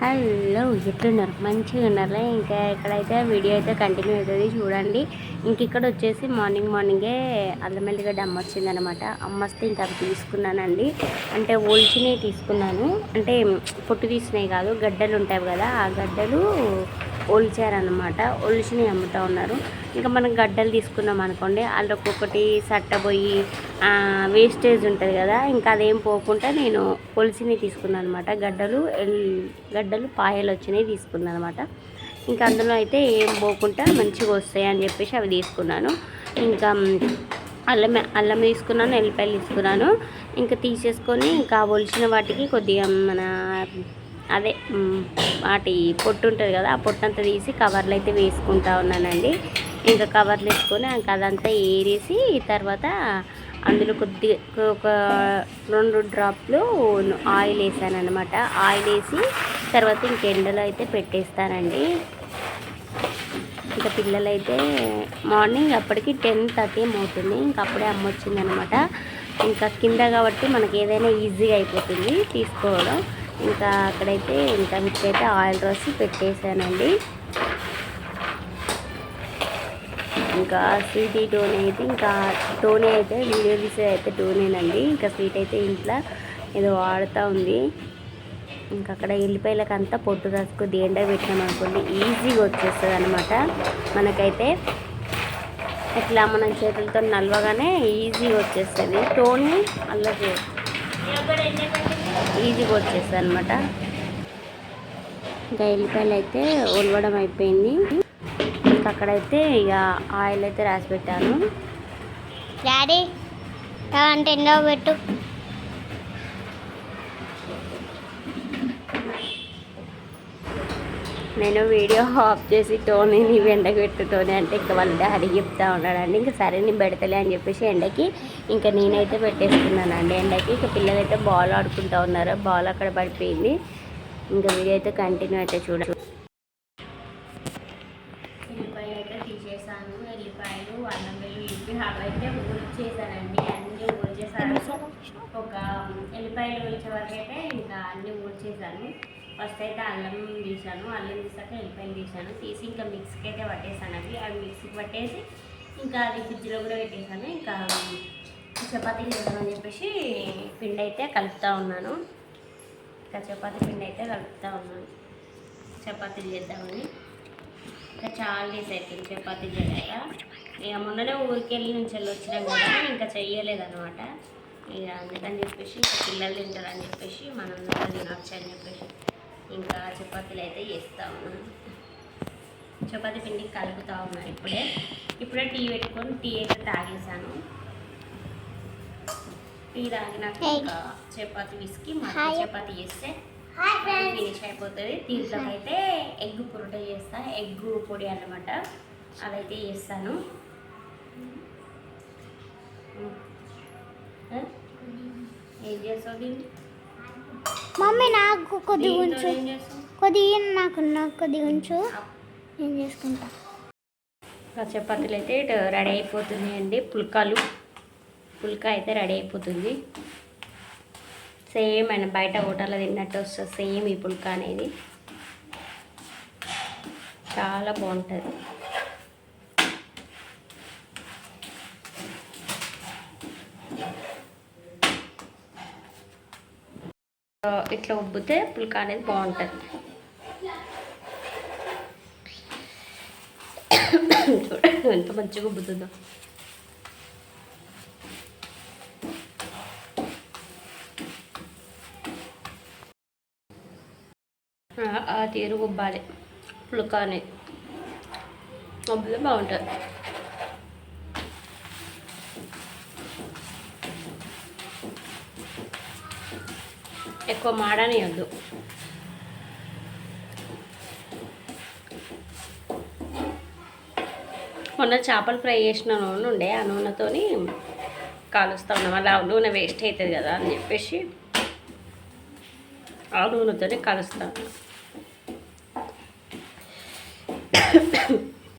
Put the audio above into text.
Hello ఎట్లున్నారు? మంచిగా ఉన్నారా? ఇంకా ఇక్కడైతే వీడియో అయితే కంటిన్యూ అవుతుంది చూడండి. ఇంక ఇక్కడ వచ్చేసి మార్నింగ్ మార్నింగే అల్లం వెల్లిగడ్డ అమ్మ వచ్చిందనమాట అమ్మ వస్తే ఇంకా అవి తీసుకున్నానండి. అంటే ఒలిచినవి తీసుకున్నాను. అంటే పొట్టు తీసినవి కాదు గడ్డలు ఉంటాయి కదా ఆ గడ్డలు ఒలిచారనమాట ఒలిచిని అమ్ముతూ ఉన్నారు. ఇంకా మనం గడ్డలు తీసుకున్నాం అనుకోండి అందులో ఒక్కొక్కటి సట్టబోయి వేస్టేజ్ ఉంటుంది కదా ఇంకా అదేం పోకుండా నేను ఒలిచినవి తీసుకున్నాను అనమాట గడ్డలు ఎల్- గడ్డలు పాయలు వచ్చినాయి తీసుకున్నాను అనమాట ఇంకా అందులో అయితే ఏం పోకుండా మంచిగా వస్తాయి అని చెప్పేసి అవి తీసుకున్నాను. ఇంకా అల్లం అల్లం తీసుకున్నాను ఎల్లిపాయలు తీసుకున్నాను. ఇంకా తీసేసుకొని ఇంకా ఒలిచిన వాటికి కొద్దిగా మన అదే వాటి పొట్టు ఉంటుంది కదా ఆ పొట్టు అంతా తీసి కవర్లు అయితే వేసుకుంటా ఉన్నానండి. ఇంకా కవర్లు వేసుకొని ఇంకా అదంతా ఏరేసి తర్వాత అందులో కొద్దిగా ఒక రెండు డ్రాప్లు ఆయిల్ వేసాను అనమాట ఆయిల్ వేసి తర్వాత ఇంక ఎండలో అయితే పెట్టేస్తానండి. ఇంకా పిల్లలైతే మార్నింగ్ అప్పటికి టెన్ థర్టీ అవుతుంది. ఇంకా అప్పుడే అమ్మ వచ్చిందనమాట ఇంకా కింద కాబట్టి మనకి ఏదైనా ఈజీగా అయిపోతుంది తీసుకోవడం. ఇంకా అక్కడైతే ఇంకా వీటికైతే ఆయిల్ రాసి పెట్టేశానండి. ఇంకా స్వీట్ డోనే అయితే ఇంకా టోనీ అయితే వీడియో తీసే అయితే టోనేనండి ఇంకా స్వీట్ అయితే ఇంట్లో ఏదో వాడుతూ ఉంది. ఇంకా అక్కడ ఎల్లిపాయలకు అంతా పొట్టు కసుకు దేండా పెట్టినాం అనుకోండి ఈజీగా వచ్చేస్తుంది అనమాట మనకైతే ఇట్లా మనం చేతులతో నలవగానే ఈజీగా వచ్చేస్తుంది. టోని అల్లకి ఈజీగా వచ్చేస్తుంది అనమాట ఇంకా ఎల్లిపాయలు అయితే ఒలవడం అయిపోయింది. ఇంకా అక్కడైతే ఇక ఆయిల్ అయితే రాసి పెట్టాను. డాడీ అంటే ఎండో పెట్టు. నేను వీడియో ఆఫ్ చేసి టోనీ నీవు ఎండకి అంటే ఇంకా వాళ్ళ డాడీ చెప్తా ఉన్నాడండి. ఇంకా సరే నేను పెడతలే అని చెప్పేసి ఎండకి ఇంకా నేనైతే పెట్టేసుకున్నానండి. ఎండకి ఇంకా పిల్లలైతే బాల్ ఆడుకుంటా ఉన్నారు. బాల్ అక్కడ పడిపోయింది. ఇంకా వీడియో అయితే కంటిన్యూ అయితే చూడండి ఎల్లిపాయలు అయితే తీసేసాను ఎల్లిపాయలు అల్లం వెల్లుల్లి అవైతే ఊరిచేసానండి అన్నీ ఊరిచేసాను ఒక ఎల్లిపాయలు వచ్చే వరకు అయితే ఇంకా అన్నీ ఊడ్చేసాను ఫస్ట్ అయితే అల్లం తీసాను అల్లం తీసాక ఎల్లిపాయలు తీసాను తీసి ఇంకా మిక్సీకి అయితే పట్టేసాను అవి అవి మిక్సీకి పట్టేసి ఇంకా అది ఫ్రిడ్జ్లో కూడా పెట్టేసాను ఇంకా చపాతీలు చేద్దామని చెప్పేసి పిండి అయితే కలుపుతూ ఉన్నాను. ఇంకా చపాతీ పిండి అయితే కలుపుతూ ఉన్నాను. చపాతీలు చేద్దామని. ఇంకా చాలా డేస్ అవుతుంది చపాతీ చేయలేక. ఇక మొన్ననే ఊరికి వెళ్ళి నుంచి వెళ్ళి వచ్చినాం కదా ఇంకా చెయ్యలేదన్నమాట. ఇక అందుకని చెప్పేసి ఇంకా పిల్లలు తింటారని చెప్పేసి మనం తినొచ్చు అని చెప్పేసి ఇంకా చపాతీలు అయితే చేస్తా ఉన్నాను చపాతీ పిండి కలుపుతా ఉన్నాను ఇప్పుడే. ఇప్పుడే టీ పెట్టుకొని టీ అయితే తాగేసాను టీ తాగినాక ఇంకా చపాతీ విసికి మళ్ళీ చపాతీ చేస్తే ఫినిష్ అయిపోతుంది. దీంట్లోకి అయితే ఎగ్ పొరట చేస్తా ఎగ్ పొడి అన్నమాట. అదైతే చేస్తాను? ఏం చేస్తావు దీన్ని మమ్మీ నాకు కొద్ది ఉంచు. ఏం కొద్దిగా నాకు నాకు కొద్దిగా ఉంచు. నేను చేసుకుంటా? ఆ చపాతీలు అయితే ఇటు రెడీ అయిపోతున్నాయండి పుల్కాలు. పుల్కా అయితే రెడీ అయిపోతుంది. సేమ్ ఆయన బయట హోటల్లో తిన్నట్టు వస్తుంది సేమ్ ఈ పుల్కా అనేది. చాలా బాగుంటుంది. ఇట్లా ఉబ్బితే పుల్కా అనేది బాగుంటుంది. చూడండి ఎంత మంచిగా ఉబ్బుతుందో. ఆ- తీరు ఉబ్బాలి. పుల్కా అనేది. ఉబ్బితే బాగుంటుంది. ఎక్కువ మాడనియొద్దు. మొన్న చేపలు ఫ్రై చేసిన నూనె ఉండే ఆ నూనెతోని కాలుస్తా ఉన్నాం. అలా నూనె వేస్ట్ అవుతుంది కదా అని చెప్పేసి ఆ నూనెతోనే కలుస్తాను